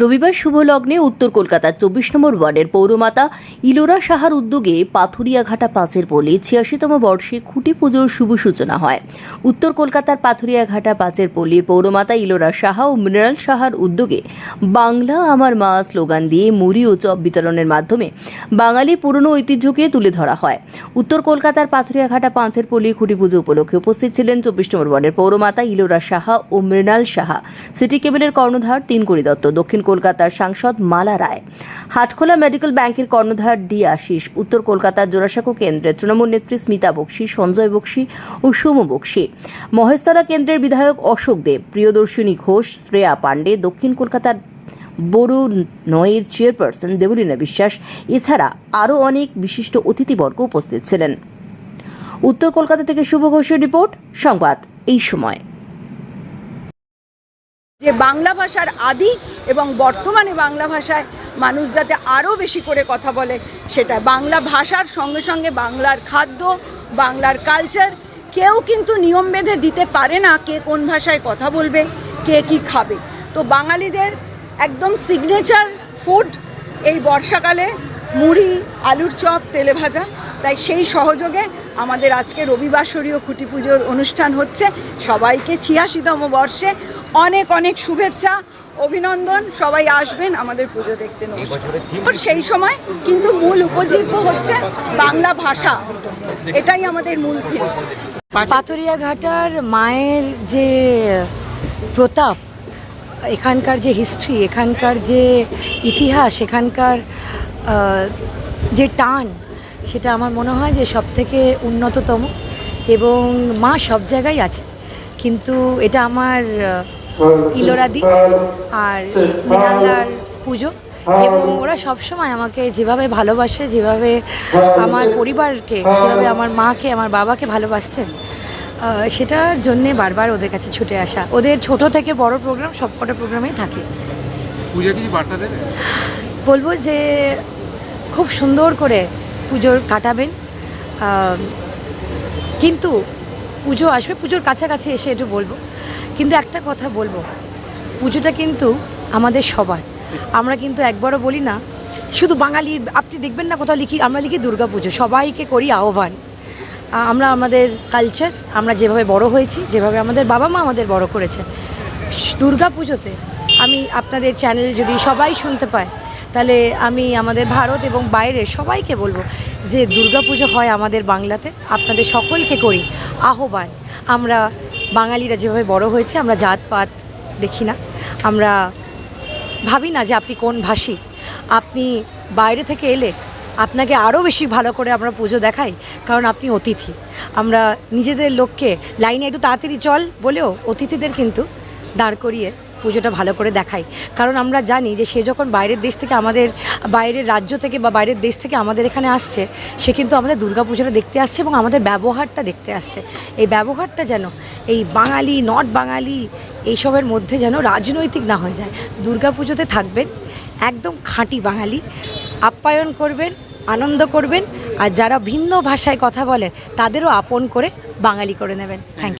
রবিবার শুভ লগ্নে উত্তর কলকাতার চব্বিশ নম্বর ওয়ার্ডের পৌরমাতা ইলোরা সাহার উদ্যোগে পাথুরিয়াঘাটা পাঁচের পল্লী ছিয়াশিতম বর্ষে খুঁটি পুজোর শুভ সূচনা হয়। উত্তর কলকাতার পাথুরিয়াঘাটা পাঁচের পল্লীর পৌরমাতা ইলোরা সাহা ও মৃণাল সাহার উদ্যোগে বাংলা আমার মা স্লোগান দিয়ে মুড়ি ও চপ বিতরণের মাধ্যমে বাঙালি পুরনো ঐতিহ্যকে তুলে ধরা হয়। উত্তর কলকাতার পাথুরিয়াঘাটা পাঁচের পল্লী খুঁটি পুজো উপলক্ষে উপস্থিত ছিলেন চব্বিশ নম্বর ওয়ার্ডের পৌরমাতা ইলোরা সাহা ও মৃণাল সাহা। সিটি কেবলের কর্ণধার তিনকড়ি দত্ত, দক্ষিণ কলকাতার সাংসদ মালা রায়। হাটখোলা মেডিকেল ব্যাংকের কর্ণধার ডি আশিস, উত্তর কলকাতার জোড়াসাঁকো কেন্দ্রের তৃণমূল নেত্রী স্মিতা বক্সি, সঞ্জয় বক্সি ও সৌম বক্সি। মহেশতলা কেন্দ্রের বিধায়ক অশোক দেব, প্রিয়দর্শিনী ঘোষ, শ্রেয়া পাণ্ডে, দক্ষিণ কলকাতার বড়ু নয়ের চেয়ারপারসন দেবলীনা বিশ্বাস, এছাড়া আরও অনেক বিশিষ্ট অতিথিবর্গ উপস্থিত ছিলেন। উত্তর কলকাতা থেকে শুভ ঘোষের রিপোর্ট, সংবাদ এই সময়। যে বাংলা ভাষার আদি এবং বর্তমানে বাংলা ভাষায় মানুষ যাতে আরও বেশি করে কথা বলে সেটা বাংলা ভাষার সঙ্গে সঙ্গে বাংলার খাদ্য, বাংলার কালচার কেউ কিন্তু নিয়ম বেঁধে দিতে পারে না কে কোন ভাষায় কথা বলবে, কে কি খাবে। তো বাঙালিদের একদম সিগনেচার ফুড এই বর্ষাকালে মুড়ি, আলুর চপ, তেলে ভাজা। তাই সেই সহযোগে আমাদের আজকে রবিবাসরীয় খুঁটি পুজোর অনুষ্ঠান হচ্ছে। সবাইকে ছিয়াশিতম বর্ষে অনেক অনেক শুভেচ্ছা অভিনন্দন। সবাই আসবেন আমাদের পুজো দেখতে নমস্কার। সেই সময় কিন্তু মূল উপজীব্য হচ্ছে বাংলা ভাষা। এটাই আমাদের মূল থিম পাথরিয়া ঘাটার মায়ের যে প্রতাপ এখানকার যে হিস্ট্রি এখানকার যে ইতিহাস এখানকার যে টান সেটা আমার মনে হয় যে সব থেকে উন্নততম এবং মা সব জায়গায় আছে। কিন্তু এটা আমার ইলোরাদি আর মৃণালদার পুজো এবং ওরা সবসময় আমাকে যেভাবে ভালোবাসে যেভাবে আমার পরিবারকে যেভাবে আমার মাকে আমার বাবাকে ভালোবাসতেন সেটার জন্যে বারবার ওদের কাছে ছুটে আসা। ওদের ছোট থেকে বড় প্রোগ্রাম সবকটা প্রোগ্রামেই থাকে। বলব যে খুব সুন্দর করে পুজোর কাটাবেন। কিন্তু পুজো আসবে, পুজোর কাছাকাছি এসে একটু বলব। কিন্তু একটা কথা বলব, পুজোটা কিন্তু আমাদের সবার। আমরা কিন্তু একবারও বলি না, শুধু বাঙালি, আপনি দেখবেন না কোথাও লিখি, আমরা লিখি দুর্গা পুজো, সবাইকে করি আহ্বান। আমরা আমাদের কালচার আমরা যেভাবে বড় হয়েছি, যেভাবে আমাদের বাবা মা আমাদের বড় করেছে। দুর্গা পুজোতে আমি আপনাদের চ্যানেল যদি সবাই শুনতে পায় তাহলে আমি আমাদের ভারত এবং বাইরের সবাইকে বলব যে দুর্গা পুজো হয় আমাদের বাংলাতে। আপনাদের সকলকে করি আহ্বান। আমরা বাঙালিরা যেভাবে বড় হয়েছে, আমরা জাতপাত দেখি না। আমরা ভাবি না যে আপনি কোন ভাষী। আপনি বাইরে থেকে এলে আপনাকে আরও বেশি ভালো করে আমরা পুজো দেখাই, কারণ আপনি অতিথি। আমরা নিজেদের লোককে লাইনে একটু তাড়াতাড়ি চল বলেও অতিথিদের কিন্তু দাঁড় করিয়ে পুজোটা ভালো করে দেখাই। কারণ আমরা জানি যে সে যখন বাইরের দেশ থেকে আমাদের, বাইরের রাজ্য থেকে বা বাইরের দেশ থেকে আমাদের এখানে আসছে, সে কিন্তু আমাদের দুর্গা পুজোটা দেখতে আসছে এবং আমাদের ব্যবহারটা দেখতে আসছে। এই ব্যবহারটা যেন এই বাঙালি, নট বাঙালি, এইসবের মধ্যে যেন রাজনৈতিক না হয়ে যায়। দুর্গা পুজোতে থাকবেন একদম খাঁটি বাঙালি, আপ্যায়ন করবেন, আনন্দ করবেন, আর যারা ভিন্ন ভাষায় কথা বলে তাদেরও আপন করে বাঙালি করে নেবেন। থ্যাংক